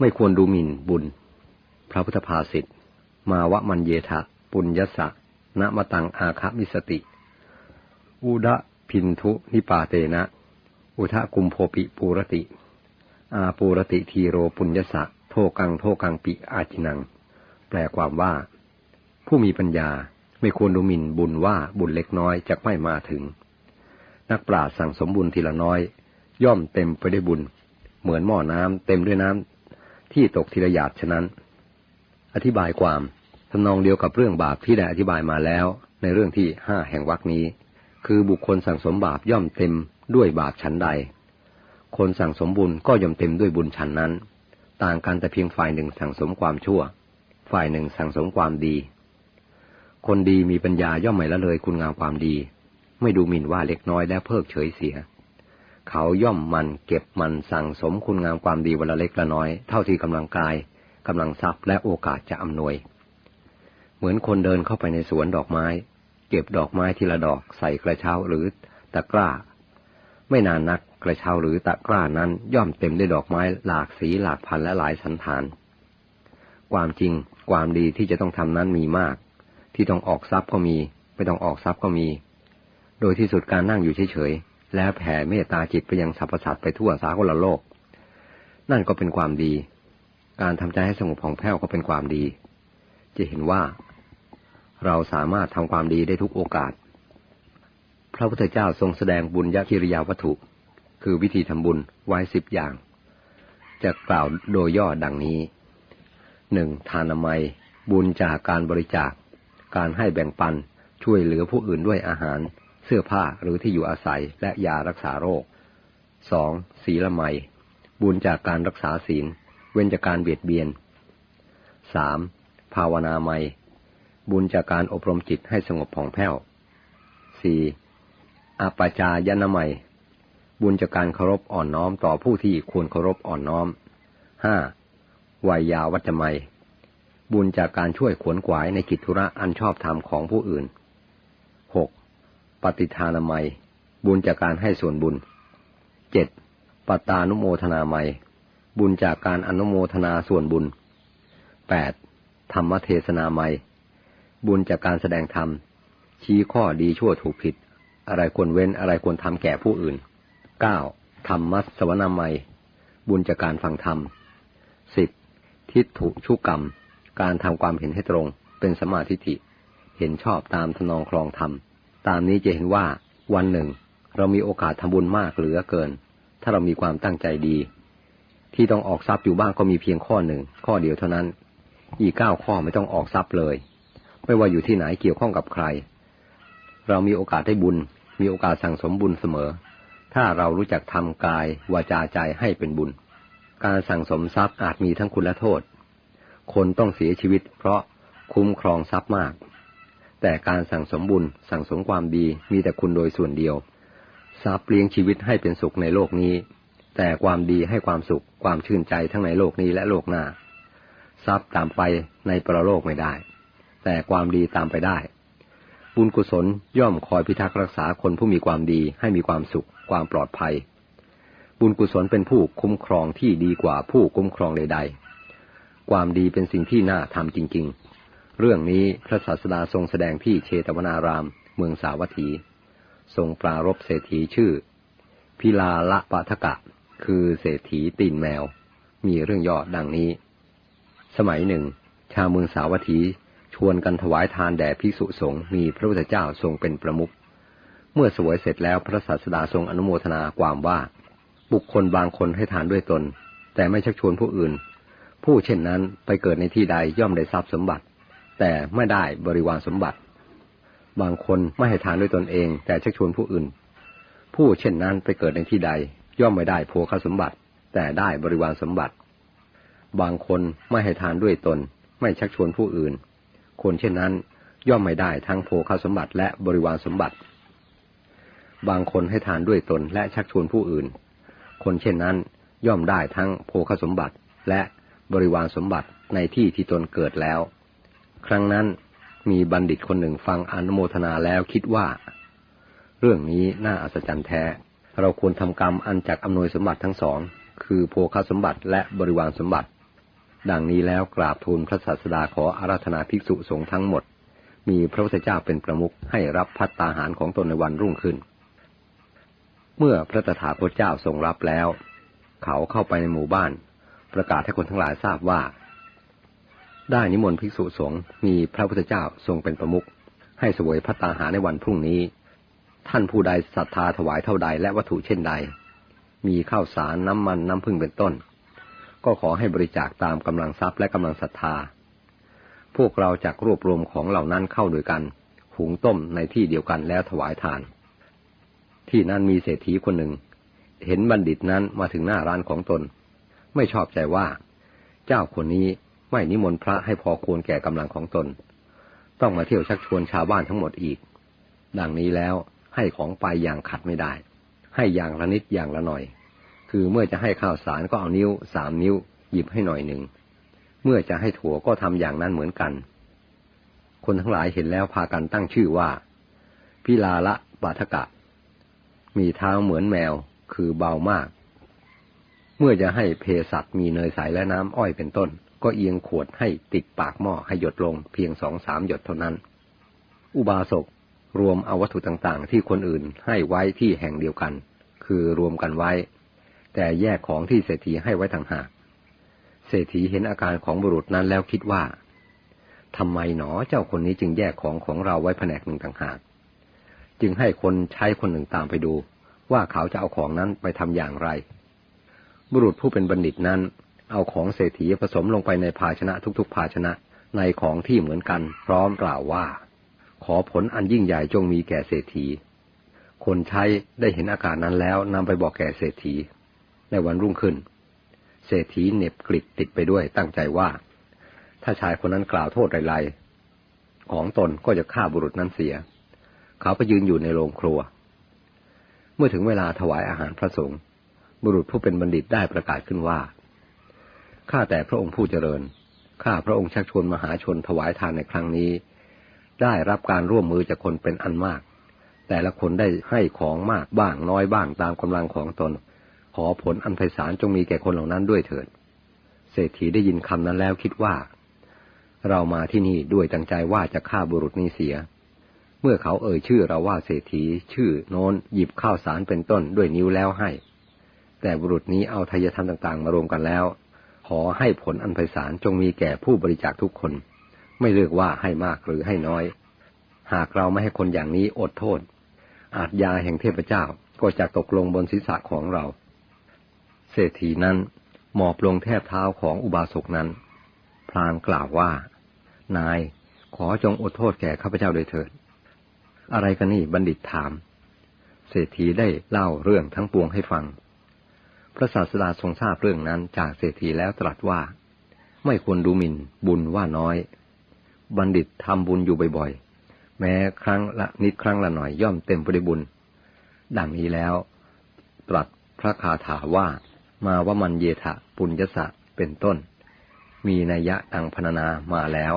ไม่ควรดูหมิ่นบุญ พระพุทธภาษิตมาวะมันเยทะ ปุญญสะณมตังอาคามิสติ อุดะพินทุนิปาเตนะ อุทะกุมโพปิปูรติ อาปูรติทีโรปุญญสะ โทกังโทกังปิอาจินัง แปลความว่า ผู้มีปัญญาไม่ควรดูหมิ่นบุญว่าบุญเล็กน้อยจะไม่มาถึง นักปราชญ์สั่งสมบุญทีละน้อย ย่อมเต็มไปด้วยบุญ เหมือนหม้อน้ำเต็มด้วยน้ำ ที่ตกทีละหยาดฉะนั้น อธิบายความทำนองเดียวกับเรื่องบาปที่ได้อธิบายมาแล้วในเรื่องที่ห้าแห่งวรรคนี้ คือบุคคลสั่งสมบาปย่อมเต็มด้วยบาปชั้นใด คนสั่งสมบุญก็ย่อมเต็มด้วยบุญชั้นนั้น ต่างกันแต่เพียงฝ่ายหนึ่งสั่งสมความชั่ว ฝ่ายหนึ่งสั่งสมความดี คนดีมีปัญญาย่อมไม่ละเลยคุณงามความดี ไม่ดูหมิ่นว่าเล็กน้อยและเพิกเฉยเสีย เขาย่อมมันเก็บมันสั่งสมคุณงามความดีวันละเล็กละน้อย เท่าที่กำลังกายกำลังทรัพย์และโอกาสจะอำนวย เหมือนคนเดินเข้าไปในสวนดอกไม้ เก็บดอกไม้ทีละดอกใส่กระเช้าหรือตะกร้า ไม่นานนักกระเช้าหรือตะกร้านั้นย่อมเต็มด้วยดอกไม้หลากสีหลากพันและหลายสันฐาน ความจริงความดีที่จะต้องทำนั้นมีมาก ที่ต้องออกทรัพย์ก็มี ไม่ต้องออกทรัพย์ก็มี โดยที่สุดการนั่งอยู่เฉยๆ แล้วแผ่เมตตาจิตไปยังสรรพสัตว์ไปทั่วสากลโลก นั่นก็เป็นความดี การทำใจให้สงบผ่องแผ้วก็เป็นความดี จะเห็นว่า เราสามารถทำความดีได้ทุกโอกาส พระพุทธเจ้าทรงแสดงบุญญกิริยาวัตถุ คือวิธีทำบุญไว้สิบอย่าง จะกล่าวโดยย่อดังนี้หนึ่งทานามัย บุญจากการบริจาค การให้แบ่งปันช่วยเหลือผู้อื่นด้วยอาหาร เสื้อผ้าหรือที่อยู่อาศัยและยารักษาโรคสองศีลไมยบุญจากการรักษาศีล เว้นจากการเบียดเบียนสามภาวนาไมยบุญจากการอบรมจิตให้สงบผ่องแผ้วสี่อาปจายนามัยบุญจากการเคารพอ่อนน้อมต่อผู้ที่ควรเคารพอ่อนน้อมห้าวายาวัจไมยบุญจากการช่วยขวนขวายในกิจธุระอันชอบธรรมของผู้อื่นหก ปฏิทานามัย บุญจากการให้ส่วนบุญเจ็ดปตานุโมทนาไมยบุญจากการอนุโมทนาส่วนบุญแปดธรรมเทศนาไมยบุญจากการแสดงธรรม ชี้ข้อดีชั่วถูกผิด อะไรควรเว้นอะไรควรทำแก่ผู้อื่นเก้าธรรมัสวนามัยบุญจากการฟังธรรมสิบทิฏฐุชุกรรม การทำความเห็นให้ตรง เป็นสมาธิิเห็นชอบตามทนองคลองธรรม ตามนี้จะเห็นว่าวันหนึ่ง เรามีโอกาสทำบุญมากเหลือเกิน ถ้าเรามีความตั้งใจดี ที่ต้องออกทรัพย์อยู่บ้างก็มีเพียงข้อหนึ่ง ข้อเดียวเท่านั้น อีกเก้าข้อไม่ต้องออกทรัพย์เลย ไม่ว่าอยู่ที่ไหนเกี่ยวข้องกับใคร เรามีโอกาสได้บุญ มีโอกาสสั่งสมบุญเสมอ ถ้าเรารู้จักทำกายวาจาใจให้เป็นบุญ การสั่งสมทรัพย์อาจมีทั้งคุณและโทษ คนต้องเสียชีวิต เพราะคุ้มครองทรัพย์มาก แต่การสั่งสมบุญสั่งสมความดีมีแต่คุณโดยส่วนเดียวทรัพย์เลี้ยงชีวิตให้เป็นสุขในโลกนี้ แต่ความดีให้ความสุขความชื่นใจทั้งในโลกนี้และโลกหน้าทรัพย์ตามไปในประโลกไม่ได้ แต่ความดีตามไปได้ บุญกุศลย่อมคอยพิทักษ์รักษาคนผู้มีความดีให้มีความสุข ความปลอดภัย บุญกุศลเป็นผู้คุ้มครองที่ดีกว่าผู้คุ้มครองใดๆ ความดีเป็นสิ่งที่น่าทำจริง ๆ เรื่องนี้พระศาสดาทรงแสดงที่เชตวนาราม เมืองสาวัตถี ทรงปรารบเศรษฐีชื่อ พิลาละปะทกะ คือเศรษฐีตีนแมว มีเรื่องย่อดังนี้ สมัยหนึ่ง ชาวเมืองสาวัตถีชวนกันถวายทานแด่ภิกษุสงฆ์มีพระพุทธเจ้าทรงเป็นประมุขเมื่อสวยเสร็จแล้วพระศาสดาทรงอนุโมทนาความว่า บุคคลบางคนให้ทานด้วยตน แต่ไม่ชักชวนผู้อื่น ผู้เช่นนั้นไปเกิดในที่ใดย่อมได้ทรัพย์สมบัติ แต่ไม่ได้บริวารสมบัติ บางคนไม่ให้ทานด้วยตนเอง แต่ชักชวนผู้อื่น ผู้เช่นนั้นไปเกิดในที่ใด ย่อมไม่ได้โภคสมบัติ แต่ได้บริวารสมบัติ บางคนไม่ให้ทานด้วยตน ไม่ชักชวนผู้อื่น คนเช่นนั้นย่อมไม่ได้ทั้งโภคสมบัติและบริวารสมบัติ บางคนให้ทานด้วยตนและชักชวนผู้อื่น คนเช่นนั้นย่อมได้ทั้งโภคสมบัติและบริวารสมบัติในที่ที่ตนเกิดแล้ว ครั้งนั้นมีบัณฑิตคนหนึ่งฟังอนุโมทนาแล้วคิดว่า เรื่องนี้น่าอัศจรรย์แท้ เราควรทำกรรมอันจักอำนวยสมบัติทั้งสอง คือโภคสมบัติและบริวารสมบัติ ดังนี้แล้วกราบทูลพระศาสดาขออาราธนาภิกษุสงฆ์ทั้งหมด มีพระพุทธเจ้าเป็นประมุขให้รับพัตตาหารของตนในวันรุ่งขึ้น เมื่อพระตถาคตเจ้าทรงรับแล้ว เขาเข้าไปในหมู่บ้าน ประกาศให้คนทั้งหลายทราบว่า ได้นิมนต์ภิกษุสงฆ์มีพระพุทธเจ้าทรงเป็นประมุขให้สวยพัตตาหารในวันพรุ่งนี้ ท่านผู้ใดศรัทธาถวายเท่าใดและวัตถุเช่นใด มีข้าวสารน้ำมันน้ำพึ่งเป็นต้น ก็ขอให้บริจาคตามกำลังทรัพย์และกำลังศรัทธา พวกเราจากรวบรวมของเหล่านั้นเข้าด้วยกัน หุงต้มในที่เดียวกันแล้วถวายทาน ที่นั่นมีเศรษฐีคนหนึ่ง เห็นบัณฑิตนั้นมาถึงหน้าร้านของตน ไม่ชอบใจว่า เจ้าคนนี้ ไม่นิมนต์พระให้พอควรแก่กำลังของตน ต้องมาเที่ยวชักชวนชาวบ้านทั้งหมดอีก ดังนี้แล้วให้ของไปอย่างขัดไม่ได้ ให้อย่างละนิดอย่างละหน่อย คือเมื่อจะให้ข้าวสารก็เอานิ้วสามนิ้ว หยิบให้หน่อยหนึ่ง เมื่อจะให้ถั่วก็ทำอย่างนั้นเหมือนกัน คนทั้งหลายเห็นแล้วพากันตั้งชื่อว่า พิลาละบาทกะ มีเท้าเหมือนแมว คือเบามาก เมื่อจะให้เพสัตมีเนยใสและน้ำอ้อยเป็นต้น ก็เอียงขวดให้ติดปากหม้อให้หยดลงเพียงสองสามหยดเท่านั้น อุบาสกรวมเอาวัตถุต่างๆ ที่คนอื่นให้ไว้ที่แห่งเดียวกัน คือรวมกันไว้ แต่แยกของที่เศรษฐีให้ไว้ต่างหากเศรษฐีเห็นอาการของบุรุษนั้นแล้วคิดว่าทำไมหนอเจ้าคนนี้จึงแยกของของเราไว้แผนกหนึ่งต่างหาก จึงให้คนใช้คนหนึ่งตามไปดู ว่าเขาจะเอาของนั้นไปทำอย่างไร บุรุษผู้เป็นบัณฑิตนั้น เอาของเศรษฐีผสมลงไปในภาชนะทุกๆ ภาชนะในของที่เหมือนกันพร้อมกล่าวว่า ขอผลอันยิ่งใหญ่จงมีแก่เศรษฐี คนใช้ได้เห็นอาการนั้นแล้วนำไปบอกแก่เศรษฐี ในวันรุ่งขึ้น เศรษฐีเน็บกลิดติดไปด้วยตั้งใจว่า ถ้าชายคนนั้นกล่าวโทษไรๆของตนก็จะฆ่าบุรุษนั้นเสีย เขาไปยืนอยู่ในโรงครัว เมื่อถึงเวลาถวายอาหารพระสงฆ์ บุรุษผู้เป็นบัณฑิตได้ประกาศขึ้นว่า ข้าแต่พระองค์ผู้เจริญ ข้าพระองค์ชักชวนมหาชนถวายทานในครั้งนี้ ได้รับการร่วมมือจากคนเป็นอันมาก แต่ละคนได้ให้ของมากบ้างน้อยบ้างตามกำลังของตน ขอผลอันไพศาลจงมีแก่คนเหล่านั้นด้วยเถิด เศรษฐีได้ยินคำนั้นแล้วคิดว่า เรามาที่นี่ด้วยตั้งใจว่าจะฆ่าบุรุษนี้เสียเมื่อเขาเอ่ยชื่อเราว่าเศรษฐีชื่อโน้นหยิบข้าวสารเป็นต้นด้วยนิ้วแล้วให้ แต่บุรุษนี้เอาทายธรรมต่าง ๆ มารวมกันแล้ว ขอให้ผลอันไพศาลจงมีแก่ผู้บริจาคทุกคน ไม่เลือกว่าให้มากหรือให้น้อย หากเราไม่ให้คนอย่างนี้อดโทษ อาจยาแห่งเทพเจ้าก็จะตกลงบนศีรษะของเรา เศรษฐีนั้นหมอบลงแทบเท้าของอุบาสกนั้น พลางกล่าวว่า นายขอจงอดโทษแก่ข้าพเจ้าโดยเถิด อะไรกันนี่บัณฑิตถาม เศรษฐีได้เล่าเรื่องทั้งปวงให้ฟัง พระศาสดาทรงทราบเรื่องนั้นจากเศรษฐีแล้วตรัสว่า ไม่ควรดูหมิ่นบุญว่าน้อย บัณฑิตทำบุญอยู่บ่อยๆ แม้ครั้งละนิดครั้งละหน่อยย่อมเต็มไปด้วยบุญ ดังนี้แล้ว ตรัสพระคาถาว่า มาว่ามันเยทะปุญญสะเป็นต้น มีนัยยะดังพรรณนามาแล้ว